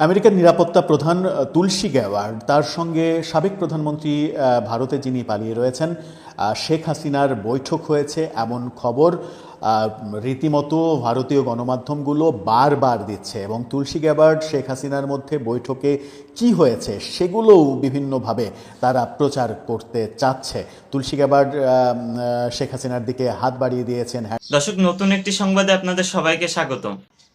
আমেরিকার নিরাপত্তা প্রধান তুলসী গ্যাওয়ার্ড তার সঙ্গে সাবেক প্রধানমন্ত্রী ভারতে যিনি পালিয়ে রয়েছেন শেখ হাসিনার বৈঠক হয়েছে। এমন খবর রীতিমতো ভারতীয় গণমাধ্যমগুলো বারবার দিচ্ছে। এবং তুলসী গ্যাবার্ড শেখ হাসিনার মধ্যে বৈঠকে কি হয়েছে, সেগুলোও বিভিন্নভাবে তারা প্রচার করতে চাচ্ছে। তুলসী গ্যাবার্ড শেখ হাসিনার দিকে হাত বাড়িয়ে দিয়েছেন। হ্যাঁ দর্শক, নতুন একটি সংবাদে আপনাদের সবাইকে স্বাগতম।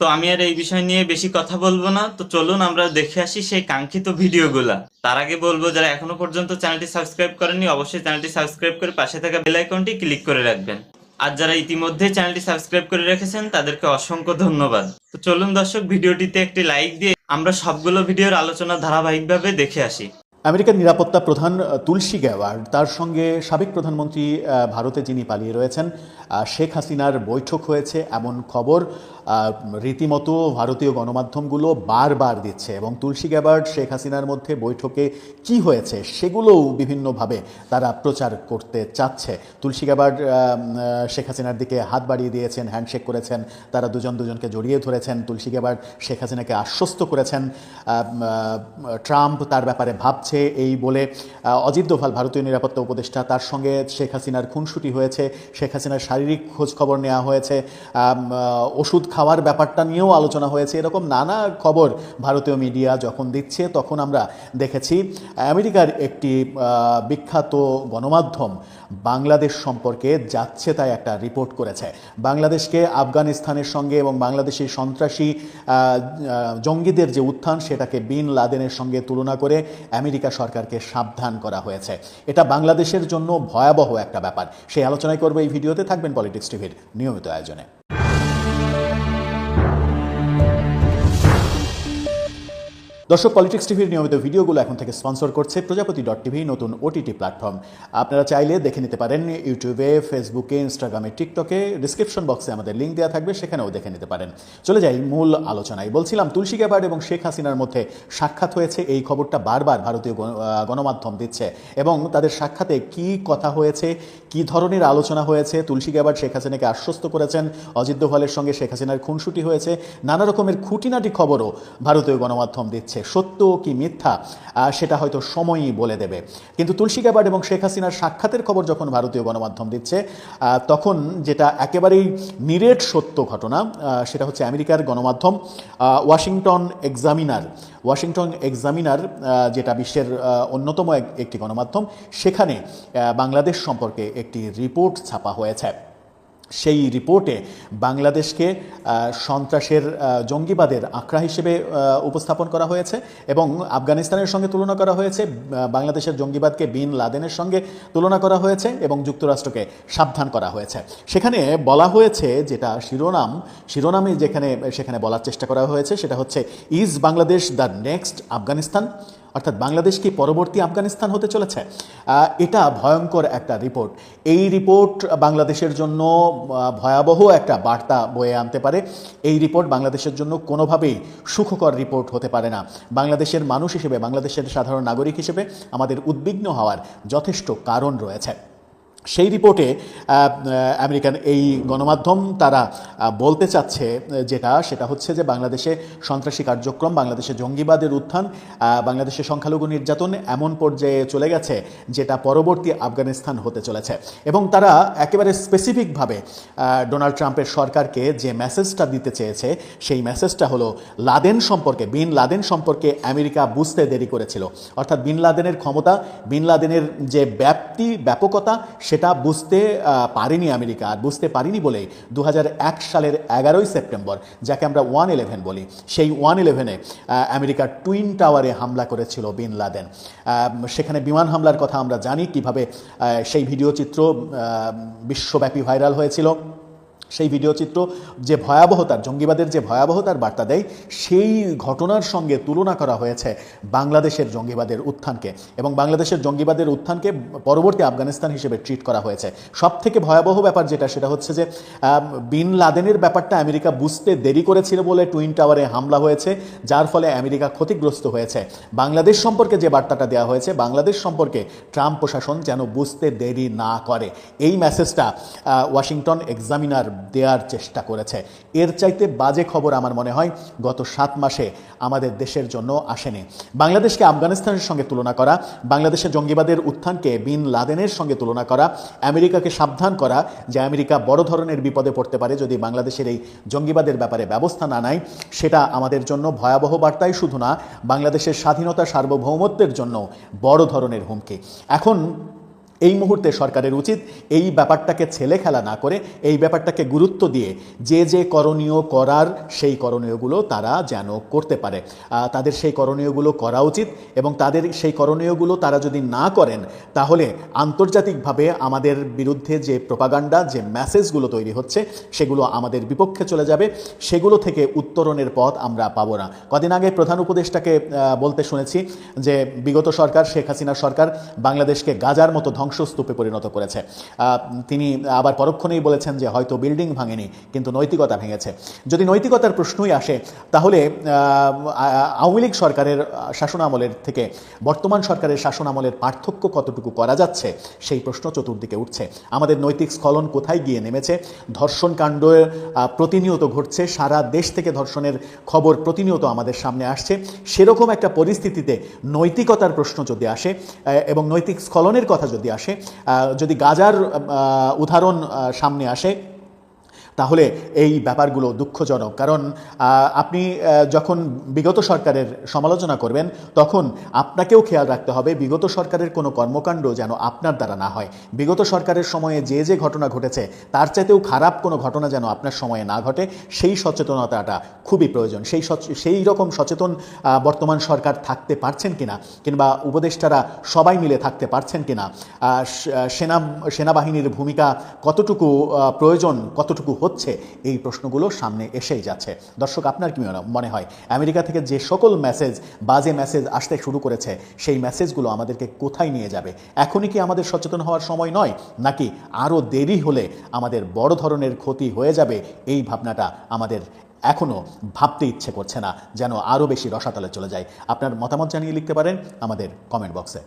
তো আমি আর এই বিষয় নিয়ে বেশি কথা বলব না। তো চলুন আমরা দেখে আসি সেই কাঙ্ক্ষিত ভিডিওগুলা। তার আগে বলব, যারা এখনও পর্যন্ত চ্যানেলটি সাবস্ক্রাইব করেননি, অবশ্যই চ্যানেলটি সাবস্ক্রাইব করে পাশে থাকা বেল আইকনটি ক্লিক করে রাখবেন। আর যারা ইতিমধ্যে চ্যানেলটি সাবস্ক্রাইব করে রেখেছেন, তাদেরকে অসংখ্য ধন্যবাদ। তো চলুন দর্শক, ভিডিওটিতে একটি লাইক দিয়ে আমরা সবগুলো ভিডিওর আলোচনা ধারাবাহিকভাবে দেখে আসি। আমেরিকার নিরাপত্তা প্রধান তুলসী গ্যাওয়ার্ড তার সঙ্গে সাবেক প্রধানমন্ত্রী ভারতে যিনি পালিয়ে রয়েছেন শেখ হাসিনার বৈঠক হয়েছে এমন খবর রীতিমতো ভারতীয় গণমাধ্যমগুলো বারবার দিচ্ছে এবং তুলসী গ্যাবার্ড শেখ হাসিনার মধ্যে বৈঠকে কি হয়েছে সেগুলোও বিভিন্নভাবে তারা প্রচার করতে চাচ্ছে। তুলসী আহ, শেখ হাসিনার দিকে হাত বাড়িয়ে দিয়েছেন হ্যান্ডশেক করেছেন তারা দুজন দুজনকে জড়িয়ে ধরেছেন তুলসী গ্যাবার্ড শেখ হাসিনাকে আশ্বস্ত করেছেন। ট্রাম্প তার ব্যাপারে ভাবছে এই বলে অজিত দোভাল, ভারতীয় নিরাপত্তা উপদেষ্টা, তার সঙ্গে শেখ হাসিনার খুনসুটি হয়েছে। শেখ হাসিনার শারীরিক খোঁজ খবর নেওয়া হয়েছে। ওষুধ খাওয়ার ব্যাপারটা নিয়েও আলোচনা হয়েছে। এরকম নানা খবর ভারতীয় মিডিয়া যখন দিচ্ছে, তখন আমরা দেখেছি, আমেরিকার একটি বিখ্যাত গণমাধ্যম বাংলাদেশ সম্পর্কে যাচ্ছে তাই একটা রিপোর্ট করেছে। বাংলাদেশকে আফগানিস্তানের সঙ্গে এবং বাংলাদেশি সন্ত্রাসী জঙ্গিদের যে উত্থান, সেটাকে বিন লাদেনের সঙ্গে তুলনা করে আমেরিকা সরকারকে সাবধান করা হয়েছে। এটা বাংলাদেশের জন্য ভয়াবহ একটা ব্যাপার। সেই আলোচনায় করব এই ভিডিওতে, থাকবেন পলিটিক্স টিভির নিয়মিত আয়োজনে। দর্শক পলিটিক্স টিভির নিয়মিত ভিডিওগুলো এখন থেকে স্পন্সর করছে প্রজাপতি ডট টিভি, নতুন ওটিটি প্ল্যাটফর্ম আপনারা চাইলে দেখে নিতে পারেন ইউটিউবে ফেসবুকে ইনস্টাগ্রামে টিকটকে ডিসক্রিপশন বক্সে আমাদের লিঙ্ক দেওয়া থাকবে, সেখানেও দেখে নিতে পারেন। চলে যাই মূল আলোচনায়। বলছিলাম, তুলসী গ্যাবার্ড এবং শেখ হাসিনার মধ্যে সাক্ষাৎ হয়েছে, এই খবরটা বারবার ভারতীয় গণ- গণমাধ্যম দিচ্ছে। এবং তাদের সাক্ষাতে কি কথা হয়েছে, কি ধরনের আলোচনা হয়েছে, তুলসী গ্যাবার্ড শেখ হাসিনাকে আশ্বস্ত করেছেন, অজিত দোভালের সঙ্গে শেখ হাসিনার খুনসুটি হয়েছে, নানা রকমের খুঁটিনাটি খবরও ভারতীয় গণমাধ্যম দিচ্ছে। সত্য কি মিথ্যা সেটা হয়তো সময়ই বলে দেবে। কিন্তু তুলসী গ্যাবার্ড এবং শেখ হাসিনার সাক্ষাতের খবর যখন ভারতীয় গণমাধ্যম দিচ্ছে তখন যেটা একেবারেই নিরেট সত্য ঘটনা সেটা হচ্ছে আমেরিকার গণমাধ্যম ওয়াশিংটন এক্সামিনার। ওয়াশিংটন এক্সামিনার যেটা বিশ্বের অন্যতম একটি গণমাধ্যম, সেখানে বাংলাদেশ সম্পর্কে একটি রিপোর্ট ছাপা হয়েছে। সেই রিপোর্টে বাংলাদেশকে সন্ত্রাসের জঙ্গিবাদের আঁকড়া হিসেবে উপস্থাপন করা হয়েছে এবং আফগানিস্তানের সঙ্গে তুলনা করা হয়েছে বাংলাদেশের জঙ্গিবাদকে বিন লাদেনের সঙ্গে তুলনা করা হয়েছে এবং যুক্তরাষ্ট্রকে সাবধান করা হয়েছে। সেখানে বলা হয়েছে যেটা শিরোনাম, শিরোনামে যেখানে, সেখানে বলার চেষ্টা করা হয়েছে সেটা হচ্ছে, is Bangladesh the next Afghanistan? অর্থাৎ বাংলাদেশ কি পরবর্তী আফগানিস্তান হতে চলেছে? এটা ভয়ঙ্কর একটা রিপোর্ট। এই রিপোর্ট বাংলাদেশের জন্য ভয়াবহ একটা বার্তা বয়ে আনতে পারে। এই রিপোর্ট বাংলাদেশের জন্য কোনোভাবেই সুখকর রিপোর্ট হতে পারে না। বাংলাদেশের মানুষ হিসেবে, বাংলাদেশের সাধারণ নাগরিক হিসেবে আমাদের উদ্বিগ্ন হওয়ার যথেষ্ট কারণ রয়েছে। সেই রিপোর্টে আমেরিকান এই গণমাধ্যম তারা বলতে চাচ্ছে যেটা, সেটা হচ্ছে যে বাংলাদেশে সন্ত্রাসী কার্যক্রম, বাংলাদেশে জঙ্গিবাদের উত্থান বাংলাদেশে সংখ্যালঘু নির্যাতন এমন পর্যায়ে চলে গেছে যেটা পরবর্তী আফগানিস্তান হতে চলেছে। এবং তারা একেবারে স্পেসিফিকভাবে ডোনাল্ড ট্রাম্পের সরকারকে যে মেসেজটা দিতে চেয়েছে, সেই মেসেজটা হলো লাদেন সম্পর্কে, বিন লাদেন সম্পর্কে আমেরিকা বুঝতে দেরি করেছিল। অর্থাৎ বিন লাদেনের ক্ষমতা, বিন লাদেনের যে ব্যাপ্তি, ব্যাপকতা সেটা বুঝতে পারিনি আমেরিকা, আর বুঝতে পারিনি বলেই দু হাজার এক সালের এগারোই সেপ্টেম্বর, যাকে আমরা ওয়ান ইলেভেন বলি, সেই ওয়ান ইলেভেনে আমেরিকার টুইন টাওয়ারে হামলা করেছিল বিন লাদেন। সেখানে বিমান হামলার কথা আমরা জানি কীভাবে সেই ভিডিও চিত্র বিশ্বব্যাপী ভাইরাল হয়েছিল। সেই ভিডিও চিত্র যে ভয়াবহতার জঙ্গিবাদের যে ভয়াবহতার বার্তা দেয়, সেই ঘটনার সঙ্গে তুলনা করা হয়েছে বাংলাদেশের জঙ্গিবাদের উত্থানকে। এবং বাংলাদেশের জঙ্গিবাদের উত্থানকে পরবর্তী আফগানিস্তান হিসেবে ট্রিট করা হয়েছে। সব থেকে ভয়াবহ ব্যাপার যেটা, সেটা হচ্ছে যে বিন লাদেনের ব্যাপারটা আমেরিকা বুঝতে দেরি করেছিল বলে টুইন টাওয়ারে হামলা হয়েছে, যার ফলে আমেরিকা ক্ষতিগ্রস্ত হয়েছে। বাংলাদেশ সম্পর্কে যে বার্তাটা দেওয়া হয়েছে, বাংলাদেশ সম্পর্কে ট্রাম্প প্রশাসন যেন বুঝতে দেরি না করে। এই মেসেজটা ওয়াশিংটন এক্সামিনার দেওয়ার চেষ্টা করেছে। এর চাইতে বাজে খবর আমার মনে হয় গত সাত মাসে আমাদের দেশের জন্য আসেনি। বাংলাদেশকে আফগানিস্তানের সঙ্গে তুলনা করা, বাংলাদেশের জঙ্গিবাদের উত্থানকে বিন লাদেনের সঙ্গে তুলনা করা, আমেরিকাকে সাবধান করা, যে আমেরিকা বড় ধরনের বিপদে পড়তে পারে যদি বাংলাদেশের এই জঙ্গিবাদের ব্যাপারে ব্যবস্থা না নেয়, সেটা আমাদের জন্য ভয়াবহ বার্তাই শুধু না, বাংলাদেশের স্বাধীনতা সার্বভৌমত্বের জন্য বড় ধরনের হুমকি। এখন এই মুহূর্তে সরকারের উচিত এই ব্যাপারটাকে ছেলে খেলা না করে এই ব্যাপারটাকে গুরুত্ব দিয়ে যে যে করণীয় করার সেই করণীয়গুলো তারা যেন করতে পারে। তাদের সেই করণীয়গুলো করা উচিত এবং তাদের সেই করণীয়গুলো তারা যদি না করেন, তাহলে আন্তর্জাতিকভাবে আমাদের বিরুদ্ধে যে প্রপাগান্ডা, যে মেসেজগুলো তৈরি হচ্ছে, সেগুলো আমাদের বিপক্ষে চলে যাবে। সেগুলো থেকে উত্তরণের পথ আমরা পাবো না। কদিন আগে প্রধান উপদেষ্টাকে বলতে শুনেছি যে বিগত সরকার, শেখ হাসিনা সরকার বাংলাদেশকে গাজার মতো ধ্বংসস্তূপে পরিণত করেছে। তিনি আবার পরক্ষণেই বলেছেন যে হয়তো বিল্ডিং ভাঙেনি, কিন্তু নৈতিকতা ভেঙেছে। যদি নৈতিকতার প্রশ্নই আসে, তাহলে আওয়ামী লীগ সরকারের শাসনামলের থেকে বর্তমান সরকারের শাসনামলের পার্থক্য কতটুকু করা যাচ্ছে, সেই প্রশ্ন চতুর্দিকে উঠছে। আমাদের নৈতিক স্খলন কোথায় গিয়ে নেমেছে? ধর্ষণ কাণ্ড প্রতিনিয়ত ঘটছে, সারা দেশ থেকে ধর্ষণের খবর প্রতিনিয়ত আমাদের সামনে আসছে। সেরকম একটা পরিস্থিতিতে নৈতিকতার প্রশ্ন যদি আসে এবং নৈতিক স্খলনের কথা যদি আসে আহ, যদি গাজার উদাহরণ সামনে আসে তাহলে এই ব্যাপারগুলো দুঃখজনক। কারণ আপনি যখন বিগত সরকারের সমালোচনা করবেন তখন আপনাকেও খেয়াল রাখতে হবে বিগত সরকারের কোনো কর্মকাণ্ড যেন আপনার দ্বারা না হয়। বিগত সরকারের সময়ে যে যে ঘটনা ঘটেছে তার চাইতেও খারাপ কোনো ঘটনা যেন আপনার সময়ে না ঘটে সেই সচেতনতাটা খুবই প্রয়োজন। সেই সেই রকম সচেতন বর্তমান সরকার থাকতে পারছেন কিনা কিংবা উপদেষ্টারা সবাই মিলে থাকতে পারছেন স- আহ, সেনা সেনাবাহিনীর ভূমিকা কতটুকু প্রয়োজন কতটুকু হচ্ছে, এই প্রশ্নগুলো সামনে এসেই যাচ্ছে। দর্শক, আপনার কি মনে- হয়, আমেরিকা থেকে যে সকল মেসেজ বাজে মেসেজ আসতে শুরু করেছে, সেই মেসেজগুলো আমাদেরকে কোথায় নিয়ে যাবে? এখনই কি আমাদের সচেতন হওয়ার সময় নয়, নাকি আরও দেরি হলে আমাদের বড় ধরনের ক্ষতি হয়ে যাবে? এই ভাবনাটা আমাদের এখনও ভাবতে ইচ্ছে করছে না, যেন আরও বেশি রসাতলে চলে যায়। আপনার মতামত জানিয়ে লিখতে পারেন আমাদের কমেন্ট বক্সে